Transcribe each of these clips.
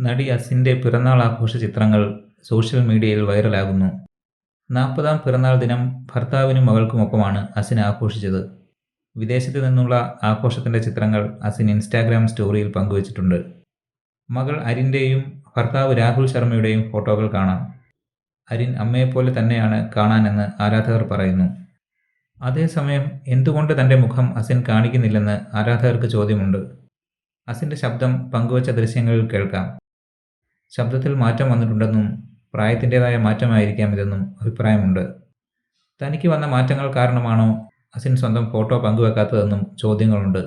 നടി അസിന്റെ പിറന്നാൾ ആഘോഷ ചിത്രങ്ങൾ സോഷ്യൽ മീഡിയയിൽ വൈറലാകുന്നു. നാൽപ്പതാം പിറന്നാൾ ദിനം ഭർത്താവിനും മകൾക്കുമൊപ്പമാണ് അസിൻ ആഘോഷിച്ചത്. വിദേശത്ത് നിന്നുള്ള ആഘോഷത്തിന്റെ ചിത്രങ്ങൾ അസിൻ ഇൻസ്റ്റാഗ്രാം സ്റ്റോറിയിൽ പങ്കുവച്ചിട്ടുണ്ട്. മകൾ അരിന്റെയും ഭർത്താവ് രാഹുൽ ശർമ്മയുടെയും ഫോട്ടോകൾ കാണാം. അരിൻ അമ്മയെപ്പോലെ തന്നെയാണ് കാണാനെന്ന് ആരാധകർ പറയുന്നു. അതേസമയം എന്തുകൊണ്ട് തന്റെ മുഖം അസിൻ കാണിക്കുന്നില്ലെന്ന് ആരാധകർക്ക് ചോദ്യമുണ്ട്. അസിന്റെ ശബ്ദം പങ്കുവച്ച ദൃശ്യങ്ങളിൽ കേൾക്കാം. ശബ്ദത്തിൽ മാറ്റം വന്നിട്ടുണ്ടെന്നും പ്രായത്തിന്റെതായ മാറ്റമായിരിക്കാം ഇതെന്നും അഭിപ്രായമുണ്ട്. തനിക്ക് വന്ന മാറ്റങ്ങൾ കാരണമാണോ അസിൻ സ്വന്തം ഫോട്ടോ പങ്കുവെക്കാത്തതെന്നും ചോദ്യങ്ങളുണ്ട്.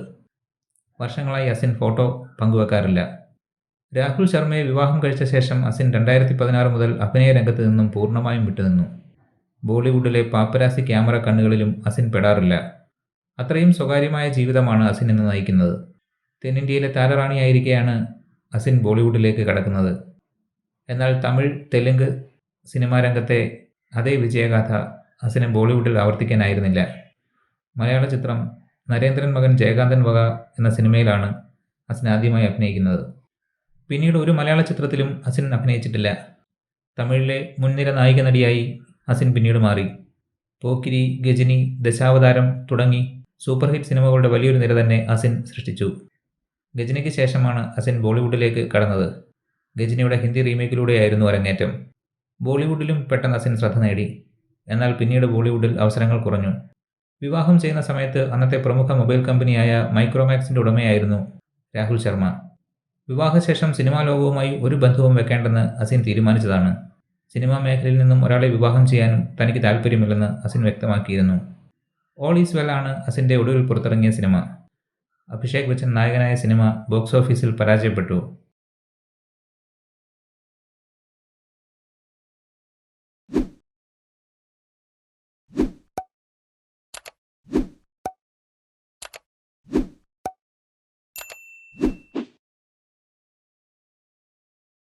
വർഷങ്ങളായി അസിൻ ഫോട്ടോ പങ്കുവെക്കാറില്ല. രാഹുൽ ശർമ്മയെ വിവാഹം കഴിച്ച ശേഷം അസിൻ രണ്ടായിരത്തി പതിനാറ് മുതൽ അഭിനയ രംഗത്ത് നിന്നും പൂർണമായും വിട്ടുനിന്നു. ബോളിവുഡിലെ പാപ്പരാസി ക്യാമറ കണ്ണുകളിലും അസിൻ പെടാറില്ല. അത്രയും സ്വകാര്യമായ ജീവിതമാണ് അസിൻ ഇന്ന് നയിക്കുന്നത്. തെന്നിന്ത്യയിലെ താരറാണിയായിരിക്കെയാണ് അസിൻ ബോളിവുഡിലേക്ക് കടക്കുന്നത്. എന്നാൽ തമിഴ് തെലുങ്ക് സിനിമാ രംഗത്തെ അതേ വിജയഗാഥ അസിന് ബോളിവുഡിൽ ആവർത്തിക്കാനായിരുന്നില്ല. മലയാള ചിത്രം നരേന്ദ്രൻ മകൻ ജയകാന്തൻ വക എന്ന സിനിമയിലാണ് അസിൻ ആദ്യമായി അഭിനയിക്കുന്നത്. പിന്നീട് ഒരു മലയാള ചിത്രത്തിലും അസിൻ അഭിനയിച്ചിട്ടില്ല. തമിഴിലെ മുൻനിര നായിക നടിയായി അസിൻ പിന്നീട് മാറി. പോക്കിരി ഗജനി ദശാവതാരം തുടങ്ങി സൂപ്പർ ഹിറ്റ് സിനിമകളുടെ വലിയൊരു നിര തന്നെ അസിൻ സൃഷ്ടിച്ചു. ഗജനിക്ക് ശേഷമാണ് അസിൻ ബോളിവുഡിലേക്ക് കടന്നത്. ഗജനിയുടെ ഹിന്ദി റീമേക്കിലൂടെയായിരുന്നു അരങ്ങേറ്റം. ബോളിവുഡിലും പെട്ടെന്ന് അസിൻ ശ്രദ്ധ നേടി. എന്നാൽ പിന്നീട് ബോളിവുഡിൽ അവസരങ്ങൾ കുറഞ്ഞു. വിവാഹം ചെയ്യുന്ന സമയത്ത് അന്നത്തെ പ്രമുഖ മൊബൈൽ കമ്പനിയായ മൈക്രോമാക്സിന്റെ ഉടമയായിരുന്നു രാഹുൽ ശർമ്മ. വിവാഹശേഷം സിനിമാ ലോകവുമായി ഒരു ബന്ധവും വെക്കേണ്ടെന്ന് അസിൻ തീരുമാനിച്ചതാണ്. സിനിമാ മേഖലയിൽ നിന്നും ഒരാളെ വിവാഹം ചെയ്യാനും തനിക്ക് താല്പര്യമില്ലെന്ന് അസിൻ വ്യക്തമാക്കിയിരുന്നു. ഓൾ ഈസ് വെൽ ആണ് അസിന്റെ ഒടുവിൽ പുറത്തിറങ്ങിയ സിനിമ. അഭിഷേക് ബച്ചൻ നായകനായ സിനിമ ബോക്സ് ഓഫീസിൽ പരാജയപ്പെട്ടു.